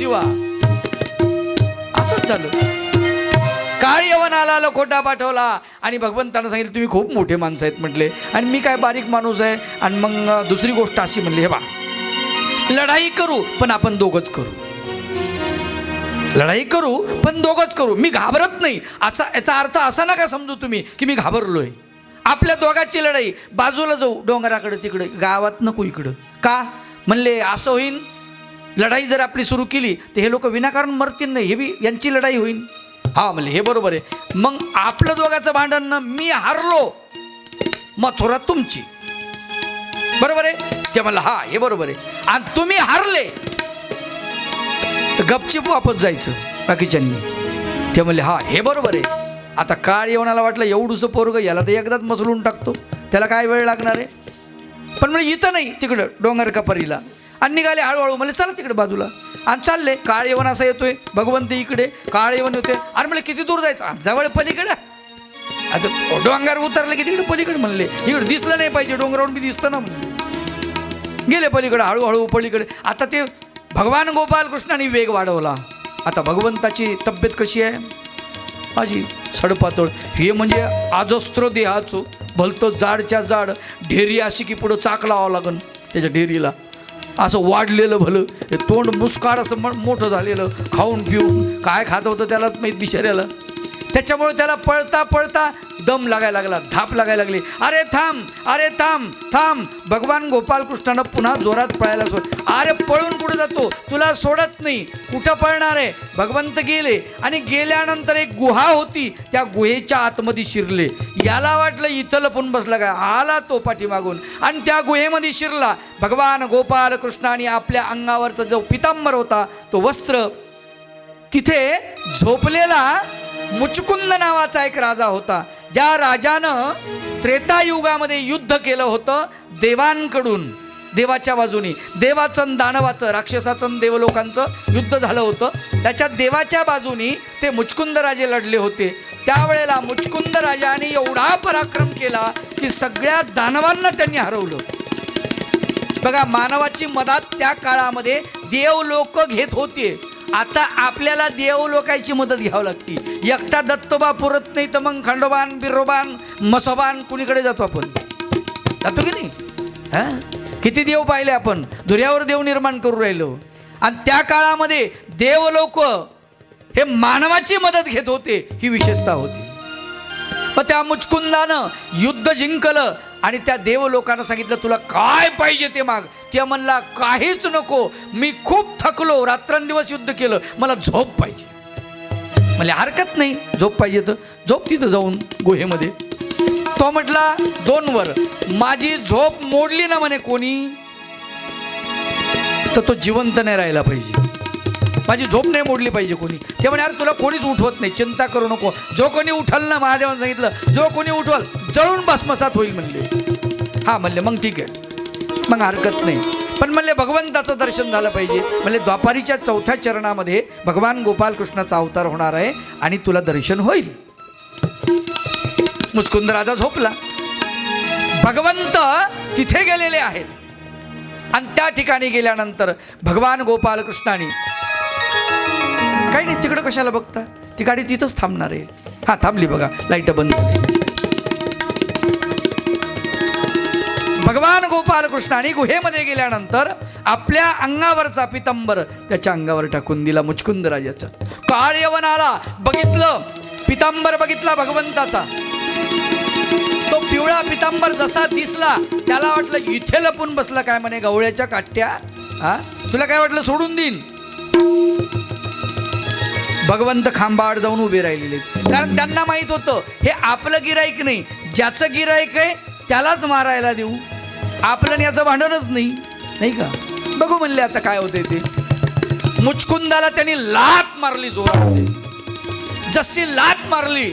शिवा. असंच झालं काळ यवनाला लखोटा पाठवला. आणि भगवंतानं सांगितलं तुम्ही खूप मोठे माणसं आहेत म्हटले. आणि मी काय बारीक माणूस आहे आणि मग दुसरी गोष्ट अशी म्हणली हे बा लढाई करू पण आपण दोघंच करू. लढाई करू पण दोघंच करू. मी घाबरत नाही. असा याचा अर्थ असा नका समजू तुम्ही की मी घाबरलोय. आपल्या दोघांची लढाई बाजूला जाऊ डोंगराकडे तिकडे गावात नको इकडं. का? म्हणले असं होईन लढाई जर आपली सुरू केली तर हे लोक विनाकारण मरतील नाही. हे बी यांची लढाई होईल. हा म्हणजे हे बरोबर आहे. मग आपलं दोघाचं भांडण ना मी हारलो. मथुरा तुमची. बरोबर आहे? ते म्हणलं हा हे बरोबर आहे. आणि तुम्ही हारले. तर गपचिप वापस जायचं बाकीच्यांनी. ते म्हणले हा हे बरोबर आहे. आता काळ येवणाला वाटलं एवढूसं पोरग याला तर एकदाच मसलून टाकतो. त्याला काय वेळ लागणार आहे? पण म्हणजे इथं नाही तिकडं डोंगर कपारीला आणि निघाले हळूहळू म्हणले चला तिकडे बाजूला. आणि चालले काळ येवण असा येतोय भगवंत इकडे काळ येतोय. आणि म्हणले किती दूर जायचं? जवळ पलीकडे. आता डोंगर उतरले की तिकडे पलीकडे म्हणले. इकडे दिसलं नाही पाहिजे डोंगरावर मी दिसतं ना म्हणले. गेले पलीकडे हळूहळू पलीकडे. आता ते भगवान गोपाल कृष्णाने वेग वाढवला. आता भगवंताची तब्येत कशी आहे? माझी सडपातळ. हे म्हणजे आजस्त्र देहाचं भलतं जाडच्या जाड ढेरी अशी की पुढं चाक लावावं लागन त्याच्या ढेरीला. असं वाढलेलं भलं. हे तोंड मुस्काड असं मोठं झालेलं. खाऊन पिऊन. काय खात होतं त्याला माहीत बिचाऱ्याला? त्याच्यामुळे त्याला पळता पळता दम लागायला लागला धाप लागायला लागली. अरे थांब अरे थांब थांब. भगवान गोपालकृष्णानं पुन्हा जोरात पळायला सोड अरे पळून कुठे जातो? तुला सोडत नाही. कुठं पळणार आहे? भगवंत गेले आणि गेल्यानंतर एक गुहा होती. त्या गुहेच्या आतमध्ये शिरले. याला वाटलं इथं लपून बसला काय आला तो पाठीमागून. आणि त्या गुहेमध्ये शिरला. भगवान गोपाल कृष्णाने आपल्या अंगावरचा जो पितांबर होता तो वस्त्र तिथे झोपलेला मुचकुंद नावाचा एक राजा होता. ज्या राजानं त्रेतायुगामध्ये युद्ध केलं होतं देवांकडून देवाच्या बाजूनी देवाचं दानवाचं राक्षसाचं देवलोकांचं युद्ध झालं होतं. त्याच्या देवाच्या बाजूनी ते मुचकुंद राजे लढले होते. त्यावेळेला मुचकुंद राजाने एवढा पराक्रम केला की सगळ्या दानवांना त्यांनी हरवलं. बघा मानवाची मदत त्या काळामध्ये देव लोक घेत होते. आता आपल्याला देव लोकांची मदत घ्यावी लागती. एकटा दत्तोबा पुरत नाही तर मग खंडोबान बिरोबान मसोबान कुणीकडे जातो आपण? जातो की नाही? हा? किती देव पाहिले आपण? दुर्यावर देव निर्माण करू राहिलो. आणि त्या काळामध्ये देव लोक हे मानवाची मदत घेत होते ही विशेषता होती. मग त्या मुचकुंदानं युद्ध जिंकलं आणि त्या देव लोकांना सांगितलं तुला काय पाहिजे ते माग? त्या म्हणला काहीच नको. मी खूप थकलो. रात्रंदिवस युद्ध केलं. मला झोप पाहिजे. म्हणजे हरकत नाही. झोप पाहिजे तर झोप तिथं जाऊन गुहेमध्ये. तो म्हटला दोन वर. माझी झोप मोडली ना म्हणे कोणी तर तो जिवंत नाही राहिला पाहिजे. माझी झोप नाही मोडली पाहिजे कोणी. ते म्हणे अरे तुला कोणीच उठवत नाही. चिंता करू नको. जो कोणी उठल ना महादेवानं सांगितलं जो कोणी उठवल जळून भस्मसात होईल. म्हणले. हा म्हणले मग ठीक आहे. मग हरकत नाही. पण म्हणले भगवंताचं दर्शन झालं पाहिजे. म्हणले द्वापारीच्या चौथ्या चरणामध्ये भगवान गोपालकृष्णाचा अवतार होणार आहे आणि तुला दर्शन होईल. मुचकुंद राजा झोपला. भगवंत तिथे गेलेले आहेत. आणि त्या ठिकाणी गेल्यानंतर भगवान गोपालकृष्णाने काही नाही तिकडं कशाला बघता? ती गाडी तिथंच थांबणार आहे. हा थांबली बघा. लाइट बंद झाली भगवान गोपालकृष्णाने गुहेमध्ये गेल्यानंतर आपल्या अंगावरचा पितंबर त्याच्या अंगावर टाकून दिला मुचकुंद राजाचा. काळ यवन आला बघितलं. पितांबर बघितला भगवंताचा. तो पिवळा पितांबर जसा दिसला त्याला वाटलं इथे लपून बसला काय म्हणे गवळ्याच्या काट्या? हा? तुला काय वाटलं सोडून देईन? भगवंत खांबाड जाऊन उभे राहिलेले. कारण त्यांना माहीत होतं हे आपलं गिराईक नाही. ज्याचं गिराईक आहे त्यालाच मारायला देऊ. आपलं आणि याचं भांडणच नाही. नाही का? बघू म्हणले आता काय होते ते. मुचकुंदाला त्यांनी लात मारली जोरामध्ये. जशी लात मारली.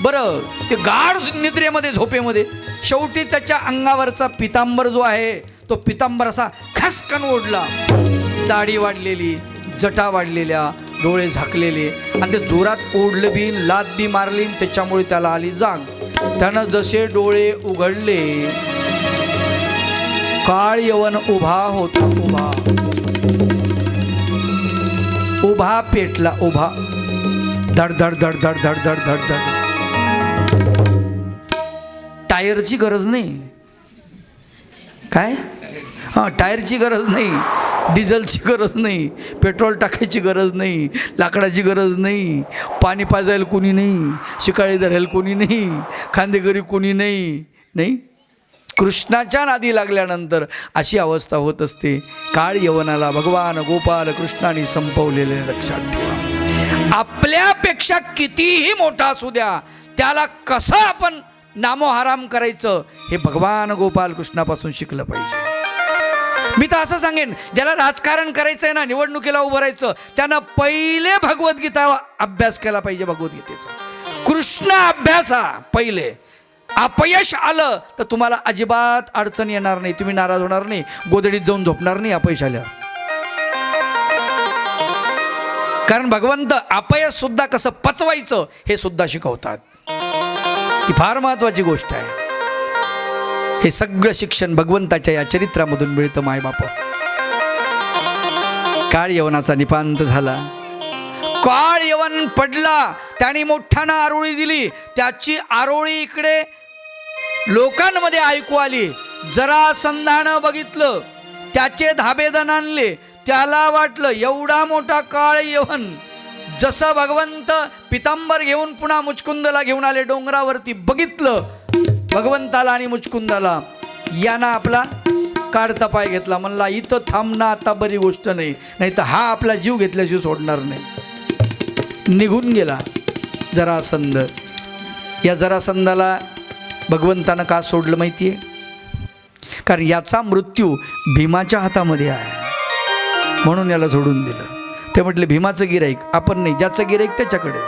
बरं ते गाढ निद्रेमध्ये झोपेमध्ये. शेवटी त्याच्या अंगावरचा पितांबर जो आहे तो पितांबर असा खसकन ओढला. दाढी वाढलेली जटा वाढलेल्या डोळे झाकलेले. आणि ते जोरात ओढलं बी लात बी मारली त्याच्यामुळे त्याला आली जाग. त्यानं जसे डोळे उघडले काळ यवन उभा होता उभा. उभा पेटला उभा. धड धड धड धड धड धड धड धड. टायरची गरज नाही. काय? हां टायरची गरज नाही. डिझेलची गरज नाही. पेट्रोल टाकायची गरज नाही. लाकडाची गरज नाही. पाणी पाजायला कोणी नाही. शिकाळी धरायला कोणी नाही. खांदेकरी कोणी नाही. नाही? कृष्णाच्या नादी लागल्यानंतर अशी अवस्था होत असते. काळ यवनाला भगवान गोपाल कृष्णाने संपवलेले लक्षात ठेवा. आपल्यापेक्षा कितीही मोठा असू द्या त्याला कसं आपण नामोहाराम करायचं हे भगवान गोपाल कृष्णापासून शिकलं पाहिजे. मी तर असं सांगेन ज्याला राजकारण करायचं आहे ना निवडणुकीला उभं राहायचं त्यानं पहिले भगवद्गीता अभ्यास केला पाहिजे भगवद्गीतेचा. कृष्ण अभ्यास हा पहिले. अपयश आलं तर तुम्हाला अजिबात अडचण येणार नाही. तुम्ही नाराज होणार नाही. गोदडीत जाऊन झोपणार नाही अपयश आल्यावर. कारण भगवंत अपयश सुद्धा कसं पचवायचं हे सुद्धा शिकवतात. ही फार महत्वाची गोष्ट आहे. हे सगळं शिक्षण भगवंताच्या या चरित्रामधून मिळतं मायबाप. काळ यवनाचा निपांत झाला. काळ यवन पडला त्याने मोठ्यानं आरोळी दिली. त्याची आरोळी इकडे लोकांमध्ये ऐकू आली. जरा संधानं बघितलं. त्याचे धाबेदन आणले. त्याला वाटलं एवढा मोठा काळ येवन जसं भगवंत पितांबर घेऊन पुन्हा मुचकुंदला घेऊन आले डोंगरावरती बघितलं. भगवंताला आणि मुचकुंदाला. यानं आपला काढता पाय घेतला. म्हणला इथं थांबणं आता बरी गोष्ट नाही. नाही तर हा आपला जीव घेतल्याशिवाय सोडणार नाही. निघून गेला जरासंध. या जरासंधाला भगवंतानं का सोडलं माहिती आहे कारण याचा मृत्यू भीमाच्या हातामध्ये आहे. म्हणून याला सोडून दिलं. ते म्हटले भीमाचं गिराईक आपण नाही ज्याचं गिराईक त्याच्याकडे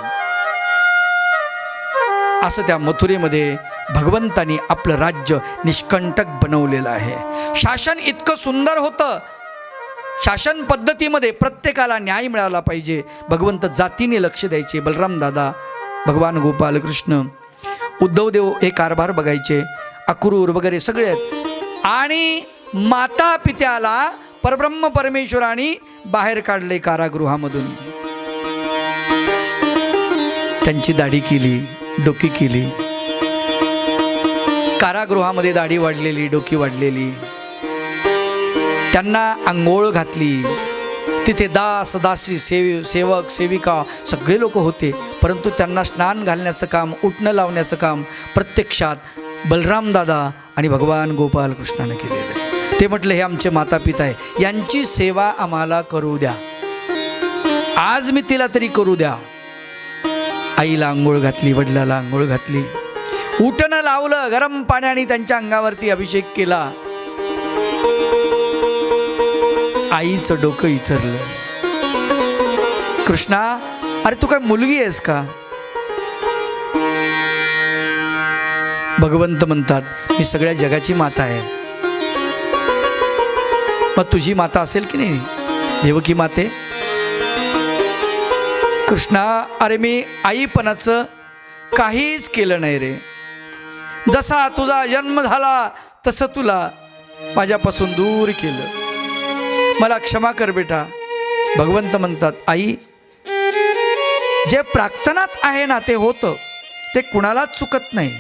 असं त्या मथुरेमध्ये भगवंतानी आपलं राज्य निष्कंटक बनवलेलं आहे. शासन इतकं सुंदर होतं. शासन पद्धतीमध्ये प्रत्येकाला न्याय मिळाला पाहिजे. भगवंत जातीने लक्ष द्यायचे. बलराम दादा भगवान गोपाल कृष्ण उद्धवदेव हे कारभार बघायचे अक्रूर वगैरे सगळे आहेत. आणि माता पित्याला परब्रह्म परमेश्वराने बाहेर काढले कारागृहामधून. त्यांची दाढी केली डोकी केली. कारागृहामध्ये दाढी वाढलेली डोकी वाढलेली. त्यांना आंघोळ घातली. तिथे दास दासी सेव सेवक सेविका सगळे लोक होते. परंतु त्यांना स्नान घालण्याचं काम उठणं लावण्याचं काम प्रत्यक्षात बलराम दादा आणि भगवान गोपाल कृष्णाने केलेलं आहे. ते म्हटलं हे आमचे माता पिता आहे. यांची सेवा आम्हाला करू द्या. आज मी तिला तरी करू द्या. आईला आंघोळ घातली वडिलाला आंघोळ घातली. उठणं लावलं गरम पाण्याने त्यांच्या अंगावरती अभिषेक केला. आईचं डोकं इचरलं कृष्णा अरे तू काय मुलगी आहेस का? भगवंत म्हणतात मी सगळ्या जगाची माता आहे. मग तुझी माता असेल की नाही? देवकी माते? कृष्णा अरे मी आईपणाचं काहीच केलं नाही रे. जसा तुझा जन्म झाला तसं तुला माझ्यापासून दूर केलं. मला क्षमा कर बेटा. भगवंत म्हणतात आई जे प्रार्थनात आहे ना ते होतं. ते कुणालाच चुकत नाही.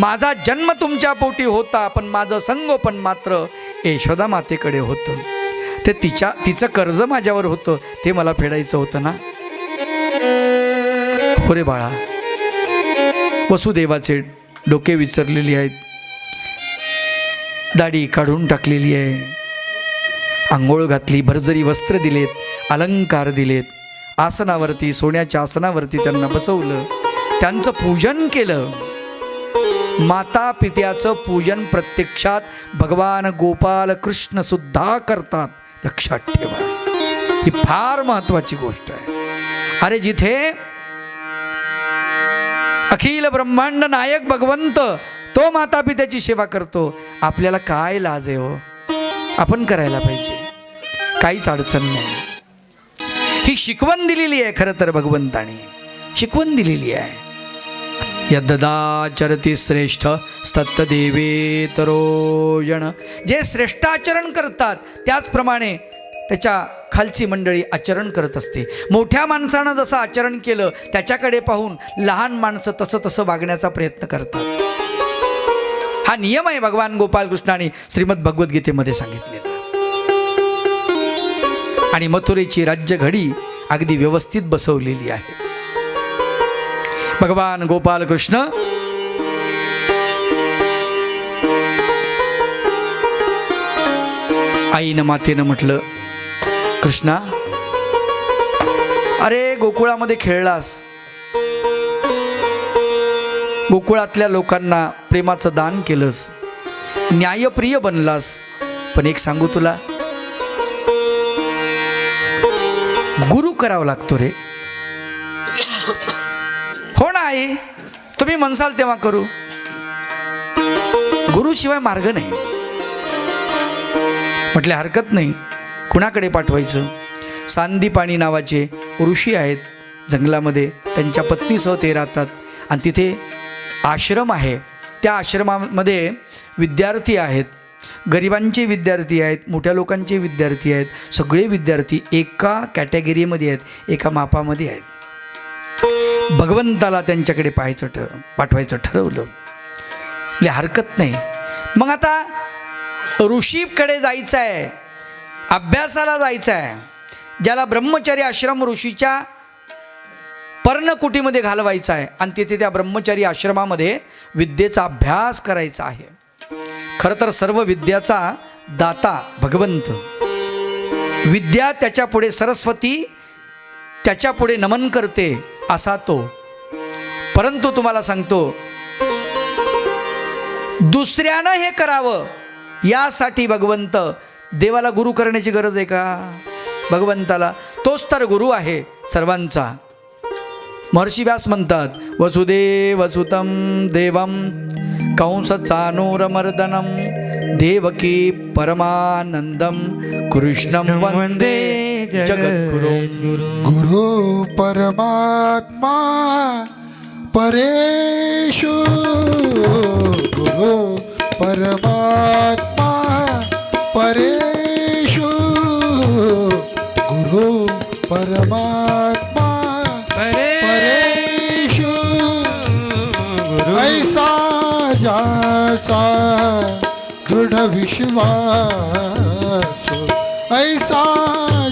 माझा जन्म तुमच्या पोटी होता पण माझं संगोपन मात्र यशोदा मातेकडे होतं. ते तिच्या तिचं कर्ज माझ्यावर होतं ते मला फेडायचं होतं ना. हो रे बाळा वसुदेवाचे डोके विचारलेली आहेत. दाढी काढून टाकलेली आहे. आंघोळ घातली भरजरी वस्त्र दिलेत अलंकार दिलेत. आसनावरती सोन्याच्या आसनावरती त्यांना बसवलं. त्यांचं पूजन केलं. माता पित्याचं पूजन प्रत्यक्षात भगवान गोपाल कृष्ण सुद्धा करतात. लक्षात ठेवा. ही फार महत्वाची गोष्ट आहे. अरे जिथे अखिल ब्रह्मांड नायक भगवंत तो माता पित्याची सेवा करतो. आपल्याला काय लाज आहे हो? आपण करायला पाहिजे. काहीच अडचण नाही. ही शिकवण दिलेली आहे खरं तर भगवंताने. शिकवण दिलेली आहे. यद्दाचरती श्रेष्ठ स्तत्त देवे तरोजण जे श्रेष्ठाचरण करतात त्याचप्रमाणे त्याच्या खालची मंडळी आचरण करत असते. मोठ्या माणसानं जसं आचरण केलं त्याच्याकडे पाहून लहान माणसं तसं तसं वागण्याचा प्रयत्न करतात. हा नियम आहे भगवान गोपालकृष्णाने श्रीमद भगवद्गीतेमध्ये सांगितलेला. आणि मथुरेची राज्य घडी अगदी व्यवस्थित बसवलेली आहे. भगवान गोपालकृष्ण आईनं मातेनं म्हटलं कृष्णा अरे गोकुळामध्ये खेळलास गोकुळातल्या लोकांना प्रेमाचं दान केलंस. न्यायप्रिय बनलास. पण एक सांगू तुला. गुरु करावा लागतो रे. हो ना आई. तुम्ही म्हणसाल तेव्हा करू. गुरुशिवाय मार्ग नाही. म्हटले हरकत नाही. कुणाकडे पाठवायचं? सांदीपाणी नावाचे ऋषी आहेत. जंगलामध्ये त्यांच्या पत्नीसह ते राहतात. आणि तिथे आश्रम आहे. त्या आश्रमामध्ये विद्यार्थी आहेत. गरिबांचे विद्यार्थी आहेत मोठ्या लोकांचे विद्यार्थी आहेत सगळे विद्यार्थी एका कॅटेगरीमध्ये आहेत एका मापामध्ये आहेत. भगवंताला त्यांच्याकडे पाहायचं ठर पाठवायचं ठरवलं. म्हणजे हरकत नाही. मग आता ऋषीकडे जायचं आहे अभ्यासाला जायचं आहे ज्याला ब्रह्मचारी आश्रम ऋषीच्या पर्णकुटीमध्ये घालवायचा आहे आणि तिथे त्या ब्रह्मचारी आश्रमामध्ये विद्येचा अभ्यास करायचा आहे. खरं तर सर्व विद्याचा दाता भगवंत. विद्या त्याच्यापुढे सरस्वती त्याच्यापुढे नमन करते असा तो. परंतु तुम्हाला सांगतो दुसऱ्यानं हे करावं यासाठी भगवंत देवाला गुरु करण्याची गरज आहे का? भगवंताला तोच तर गुरु आहे सर्वांचा. महर्षी व्यास म्हणतात वसुदेव वसुतम देवम कंस देवकी परमानंदम कृष्णम वंदे जगद्गुरु। गुरु परमात्मा परेशु गुरु परमात्मा परेशु गुरु परमात्मा जाचा दृढ विश्वास ऐसा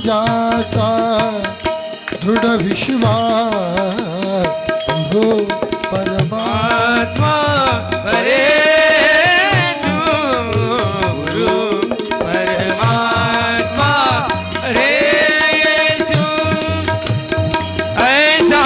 जाचा दृढ विश्वास हो गुरु परमात्मा परेषु ऐसा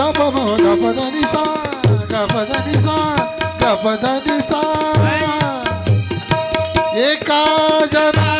गप मो गप धनी सा गप धनी सा गप धनी एका जना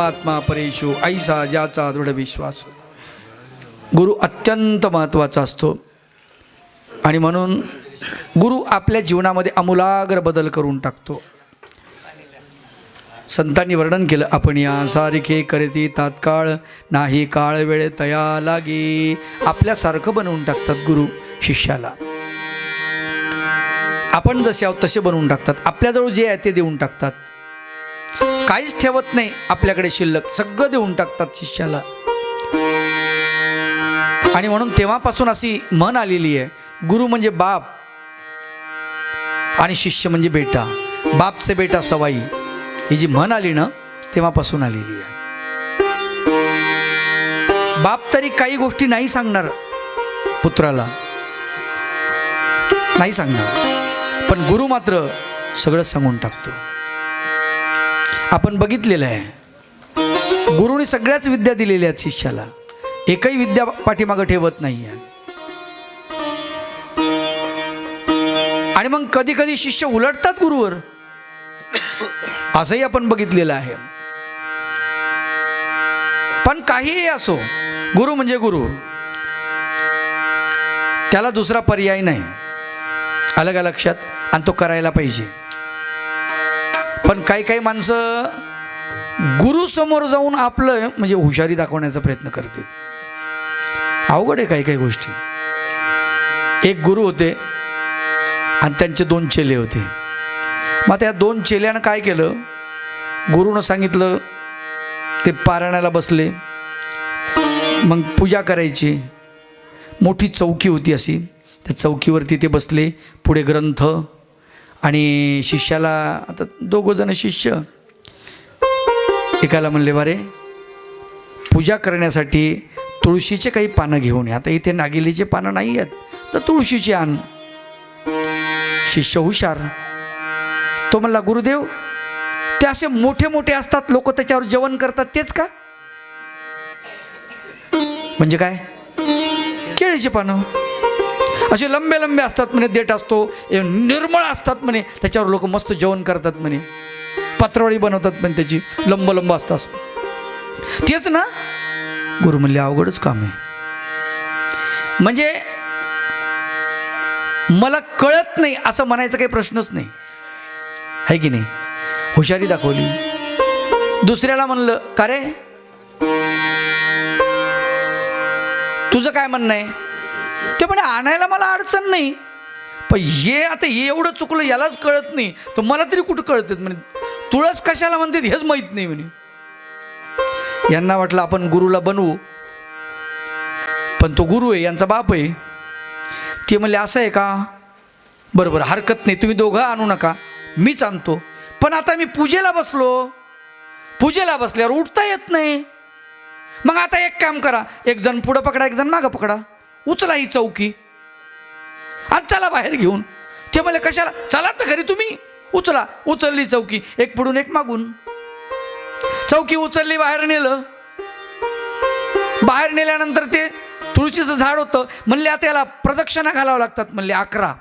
परमात्मा परेशु ऐसा ज्याचा दृढ विश्वास. गुरु अत्यंत महत्त्वाचा असतो. आणि म्हणून गुरु आपल्या जीवनामध्ये आमूलाग्र बदल करून टाकतो. संतांनी वर्णन केलं आपण या सारखे करती तात्काळ नाही काळ वेळ तया लागे. आपल्यासारखं बनवून टाकतात गुरु शिष्याला. आपण जसे आहोत तसे बनवून टाकतात. आपल्याजवळ जे आहे ते देऊन टाकतात. काहीच ठेवत नाही. आपल्याकडे शिल्लक सगळं देऊन टाकतात शिष्याला. आणि म्हणून तेव्हापासून अशी म्हण आलेली आहे. गुरु म्हणजे बाप आणि शिष्य म्हणजे बेटा. बापचे बेटा सवाई. ही जी म्हण आली ना तेव्हापासून आलेली आहे. बाप तरी काही गोष्टी नाही सांगणार पुत्राला. नाही सांगणार. पण गुरु मात्र सगळं सांगून टाकतो. आपण बघितलेलं आहे. गुरुने सगळ्याच विद्या दिलेल्या आहेत शिष्याला. एकही विद्या पाठीमागं ठेवत नाही आहे आणि मग कधी कधी शिष्य उलटतात गुरुवर. असंही आपण बघितलेलं आहे. पण काहीही असो गुरु म्हणजे गुरु. त्याला दुसरा पर्याय नाही. अलग लक्षात आणि तो करायला पाहिजे. पण काही काही माणसं गुरुसमोर जाऊन आपलं म्हणजे हुशारी दाखवण्याचा प्रयत्न करते अवघड आहे काही काही गोष्टी. एक गुरु होते आणि त्यांचे दोन चेले होते. मग त्या दोन चेल्यानं काय केलं? गुरुनं सांगितलं ते पारायणाला बसले. मग पूजा करायची. मोठी चौकी होती अशी. त्या चौकीवरती ते बसले. पुढे ग्रंथ आणि शिष्याला आता दोघं जण शिष्य. एकाला म्हणले बारे पूजा करण्यासाठी तुळशीचे काही पानं घेऊन ये. आता इथे नागिलीचे पानं नाही आहेत तर तुळशीचे आण. शिष्य हुशार. तो म्हणला गुरुदेव ते असे मोठे मोठे असतात लोक त्याच्यावर जेवण करतात तेच का? म्हणजे काय? केळीचे पानं. असे लंबे लंबे असतात म्हणे देठ असतो निर्मळ असतात म्हणे त्याच्यावर लोक मस्त जेवण करतात म्हणे. पात्रवळी बनवतात म्हणे त्याची लंब लंब असतात. तेच ना गुरु म्हणले अवघडच काम आहे. म्हणजे मला कळत नाही असं म्हणायचा काही प्रश्नच नाही. आहे की नाही? हुशारी दाखवली. दुसऱ्याला म्हणलं का रे? तुझं काय म्हणणं आहे? आणायला मला अडचण नाही. पण हे आता हे एवढं चुकलं यालाच कळत नाही. तर मला तरी कुठं कळतात म्हणे तुळस कशाला म्हणतात हेच माहीत नाही म्हणे. यांना वाटलं आपण गुरुला बनवू. पण तो गुरु आहे यांचा बाप आहे. ते म्हणले असं आहे का? बरं बरं हरकत नाही तुम्ही दोघं आणू नका. मीच आणतो. पण आता मी पूजेला बसलो. पूजेला बसल्यावर उठता येत नाही. मग आता एक काम करा. एक जण पुढं पकडा एक जण मागं पकडा. उचला ही चौकी. आणि चला बाहेर घेऊन. ते म्हणले कशाला? चला तर घरी तुम्ही. उचला. उचलली चौकी. एक पुढून एक मागून. चौकी उचलली बाहेर नेलं. बाहेर नेल्यानंतर ते तुळशीचं झाड होतं. म्हणले आता याला प्रदक्षिणा घालावं लागतात. म्हणले अकरा.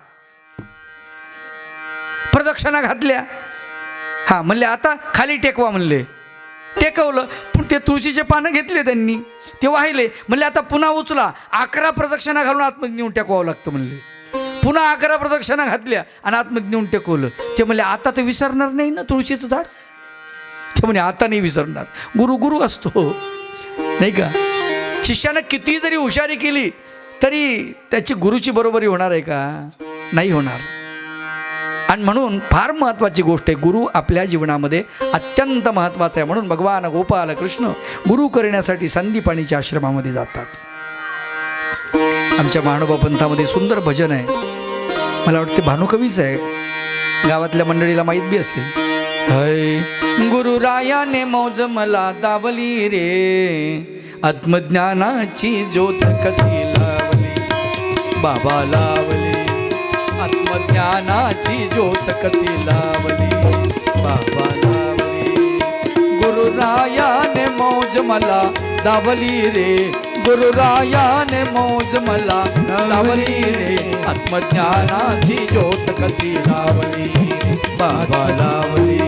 प्रदक्षिणा घातल्या. हा म्हणले आता खाली टेकवा. म्हणले टेकवलं. ते तुळशीचे पानं घेतले त्यांनी. ते वाहिले म्हणले आता पुन्हा उचला. अकरा प्रदक्षिणा घालून आतमध्ये नेऊन टेकवावं लागतं म्हणले. पुन्हा अकरा प्रदक्षिणा घातल्या आणि आतमध्ये नेऊन टेकवलं. ते म्हणले आता ते विसरणार नाही ना तुळशीचं झाड? ते म्हणे आता नाही विसरणार. गुरु गुरु असतो. नाही का? शिष्यानं किती जरी हुशारी केली तरी त्याची गुरुची बरोबरी होणार आहे का? नाही होणार. आणि म्हणून फार महत्त्वाची गोष्ट आहे गुरु आपल्या जीवनामध्ये अत्यंत महत्त्वाचा आहे. म्हणून भगवान गोपाल कृष्ण गुरु करण्यासाठी संदीपाणीच्या आश्रमामध्ये जातात. आमच्या महानुभा पंथामध्ये सुंदर भजन आहे. मला वाटते भानुकवीच आहे. गावातल्या मंडळीला माहीत बी असेल. हय गुरुरायाने मौज मला दावली रे. आत्मज्ञानाची ज्योत कशी लावली? बाबा ज्ञानाची ज्योत कशी लावली. बाबा लावली. गुरुरायाने मौज मला दावली रे. गुरुरायाने मौज मला लावली रे. आत्मज्ञानाची ज्योत कशी लावली. बाबा लावली.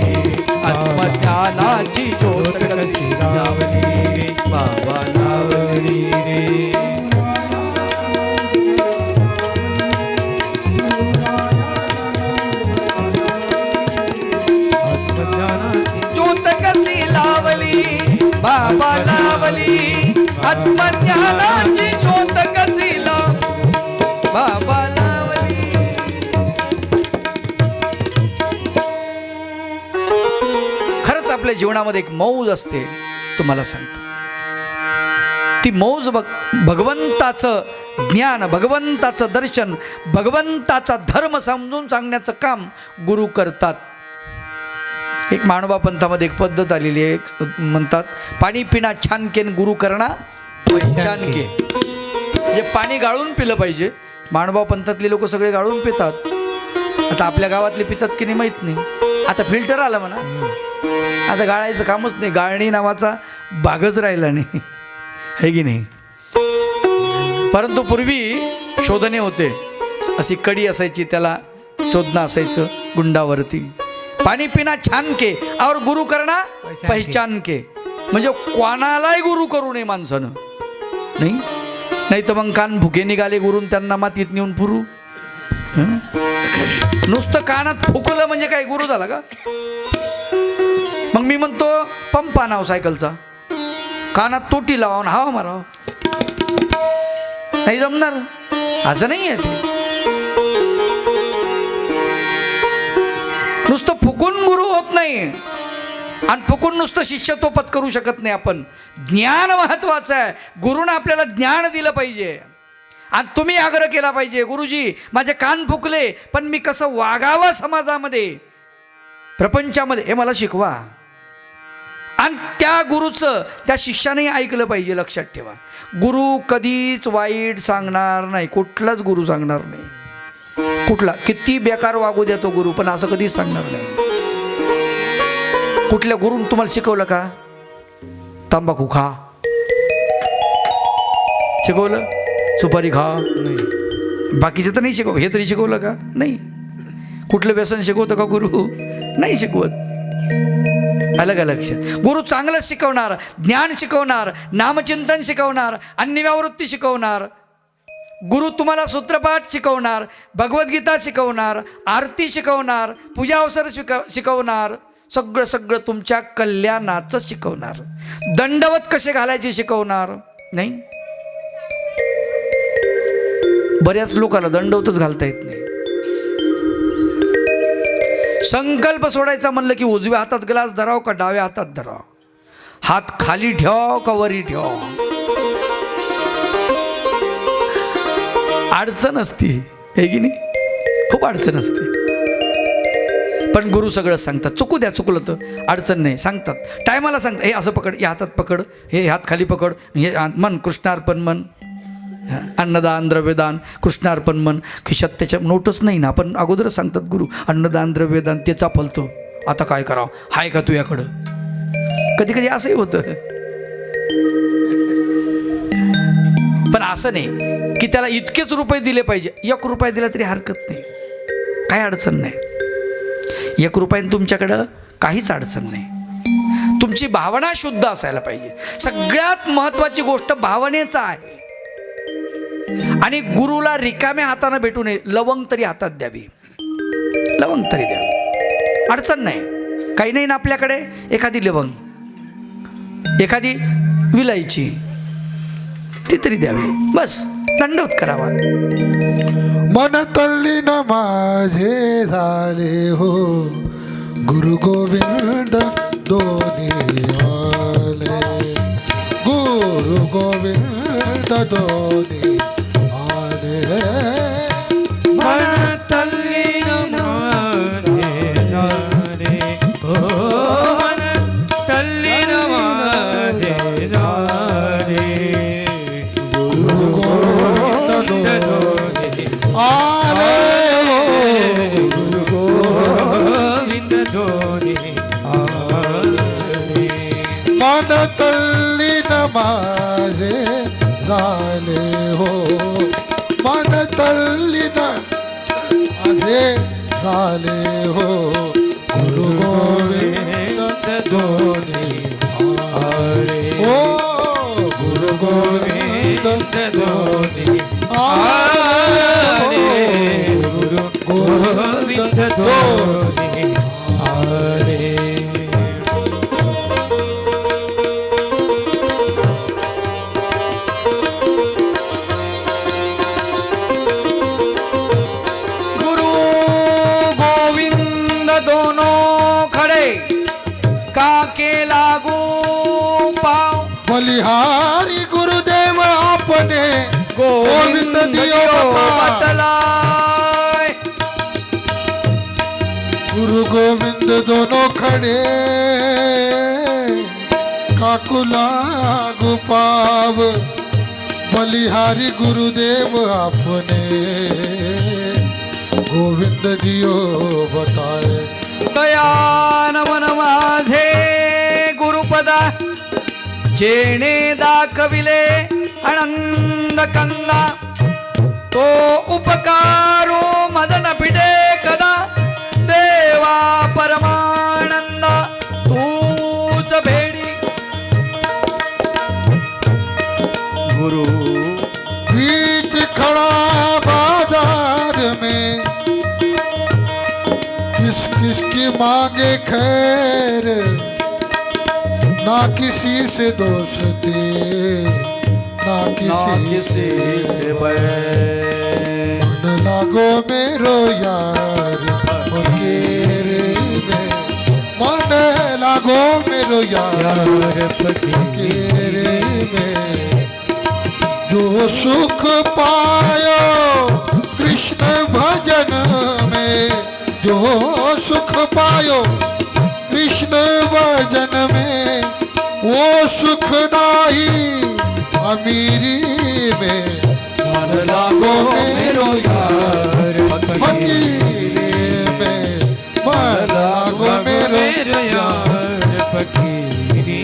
आत्मज्ञानाची ज्योत कशी लावली. बाबा लावली रे. पालावली आत्मज्ञानाची शोध कसिला बाबा लावली खरंच आपल्या जीवनामध्ये एक मौज असते तुम्हाला सांगतो. ती मौज बघ भगवंताचं ज्ञान भगवंताचं दर्शन भगवंताचा धर्म समजून सांगण्याचं काम गुरु करतात. एक मानोबा पंथामध्ये एक पद्धत आलेली आहे. एक म्हणतात पाणी पिणा छानकेन गुरु करणा छान के म्हणजे पाणी गाळून पिलं पाहिजे. मानोबा पंथातले लोक सगळे गाळून पितात. आता आपल्या गावातले पितात की नाही माहीत नाही. आता फिल्टर आलं म्हणा. आता गाळायचं कामच नाही. गाळणी नावाचा भागच राहिला नाही. है की नाही? परंतु पूर्वी शोधणे होते. अशी कडी असायची त्याला शोधणं असायचं गुंडावरती. पाणी पिना छान के. और गुरु करना पहिचान के. म्हणजे कोणालाही गुरु करू नये माणसानं. नाही? नाही तर मग कान भुके निघाले गुरून त्यांना मातीत नेऊन पुरू? नुसतं कानात फुकलं म्हणजे काय गुरु झाला का? मग मी म्हणतो पंप आणाव सायकलचा. कानात तोटी लावून हवा माराव. नाही जमणार? असं नाही आहे ते. आणि फुकून नुसतं शिष्यत्व पत्करू शकत नाही आपण. ज्ञान महत्वाचं आहे. गुरुनं आपल्याला ज्ञान दिलं पाहिजे. आणि तुम्ही आग्रह केला पाहिजे गुरुजी माझे कान फुकले पण मी कसं वागावं समाजामध्ये? प्रपंचामध्ये हे मला शिकवा. आणि त्या गुरुचं त्या शिष्याने ऐकलं पाहिजे लक्षात ठेवा. गुरु कधीच वाईट सांगणार नाही कुठलाच गुरु सांगणार नाही. कुठला? किती बेकार वागू देतो तो गुरु पण असं कधीच सांगणार नाही. कुठल्या गुरुन तुम्हाला शिकवलं का? तंबाखू खा. शिकवलं? सुपारी खा. बाकीचं तर नाही शिकव हे तरी शिकवलं का? नाही. कुठलं व्यसन शिकवतं का गुरु? नाही शिकवत. अलग अलग लक्ष गुरु चांगलं शिकवणार ज्ञान शिकवणार नामचिंतन शिकवणार अन्यव्यावृत्ती शिकवणार. गुरु तुम्हाला सूत्रपाठ शिकवणार भगवद्गीता शिकवणार आरती शिकवणार पूजा अवसर शिक शिकवणार. सगळं सगळं तुमच्या कल्याणाचं शिकवणार. दंडवत कसे घालायचे शिकवणार? नाही. बऱ्याच लोकांना दंडवतच घालता येत नाही. संकल्प सोडायचा म्हणलं की उजव्या हातात ग्लास धराव का डाव्या हातात धराव? हात खाली ठेव का वरी ठेव अडचण असती. हे की नाही? खूप अडचण असते. पण गुरु सगळं सांगतात. चुकू द्या चुकलं तर. अडचण नाही. सांगतात. टायमाला सांगतात. हे असं पकड या हातात पकड. हे हात खाली पकड. हे मन कृष्णार्पण मन. अन्नदान द्रव्यदान कृष्णार्पण मन. खिशात त्याच्या नोटच नाही ना. आपण अगोदरच सांगतात गुरु अन्नदान द्रव्यदान ते. चापलतो आता काय करावं? हाय का तुझ्याकडं कधी कधी असंही होतं. पण असं नाही की त्याला इतकेच रुपये दिले पाहिजे. एक रुपया दिला तरी हरकत नाही. काही अडचण नाही. एक रुपयाने तुमच्याकडं काहीच अडचण नाही. तुमची भावना शुद्ध असायला पाहिजे. सगळ्यात महत्वाची गोष्ट भावनेचा आहे. आणि गुरुला रिकाम्या हाताने भेटू नये लवंग तरी हातात द्यावी. लवंग तरी द्यावी. अडचण नाही. काही नाही ना आपल्याकडे? एखादी लवंग. एखादी विलायची. ती तरी द्यावी. बस. दंडवत करावा मन तल्लीन माझे झाले हो गुरु गोविंद दोन्ही आले गुरु गोविंद दोन्ही आले बलिहारी गुरुदेव आपणे गोविंद दियो गुरु गोविंद दोनों खडे। काकुला गुपाव बलिहारी गुरुदेव आपने गोविंद दियो बताए। तया नमन माझे। जेणे दाखविले आनंद कंदा तो उपकारो मदन पिटे कदा देवा परमानंद तूच भेडी गुरु बीच खड़ा बाजार में किस किस की मांगे खैर ना किसी से दोस्ती ना ना किसी किसी से बैर। मन लागो मेरो यार फकीरे में। मन लागो मेरो यार फकीरे में। जो सुख पायो कृष्ण भजन में जो सुख पायो कृष्ण भजन में वो सुख नाही अमीरी में मन लागो मेरो यार फकीरे में मन लागो मेरो मेरे यार फकीरी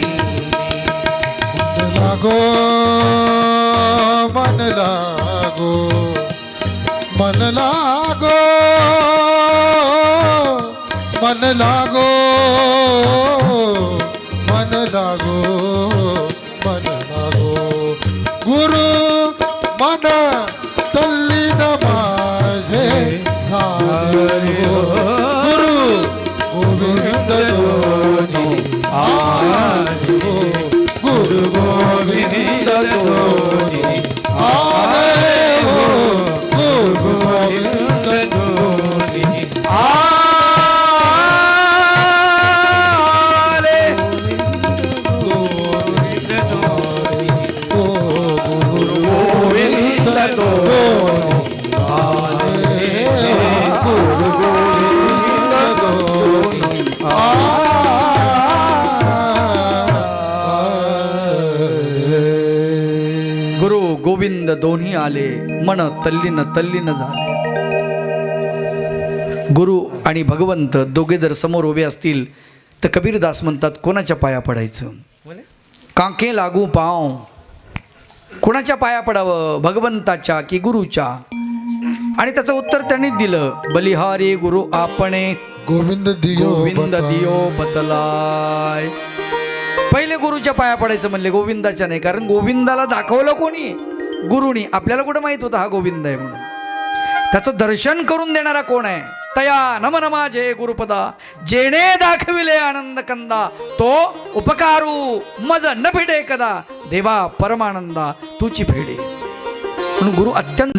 मन लागो मन लागो मन लागो मन लागो। गोविंद दोन्ही आले मन तल्लीन तल्लीन झाले. गुरु आणि भगवंत दोघे जर समोर उभे असतील तर कबीरदास म्हणतात कोणाच्या पाया पडायचं? कांके लागू पाव. कोणाच्या पाया पडावं? भगवंताच्या की गुरुच्या? आणि त्याचं उत्तर त्यांनी दिलं बलिहारी गुरु आपणे. गोविंद दियो गोविंद. दियो बतलाय. पहिले गुरुच्या पाया पडायचं म्हणले गोविंदाच्या नाही कारण गोविंदाला दाखवलं कोणी? गुरुनी आपल्याला कुठं माहीत होतं हा गोविंद आहे म्हणून? त्याचं दर्शन करून देणारा कोण आहे? तया नम नमा जे गुरुपदा जेणे दाखविले आनंद कंदा तो उपकारू मज न फेडे कदा देवा परमानंदा तुची फेडे. म्हणून गुरु अत्यंत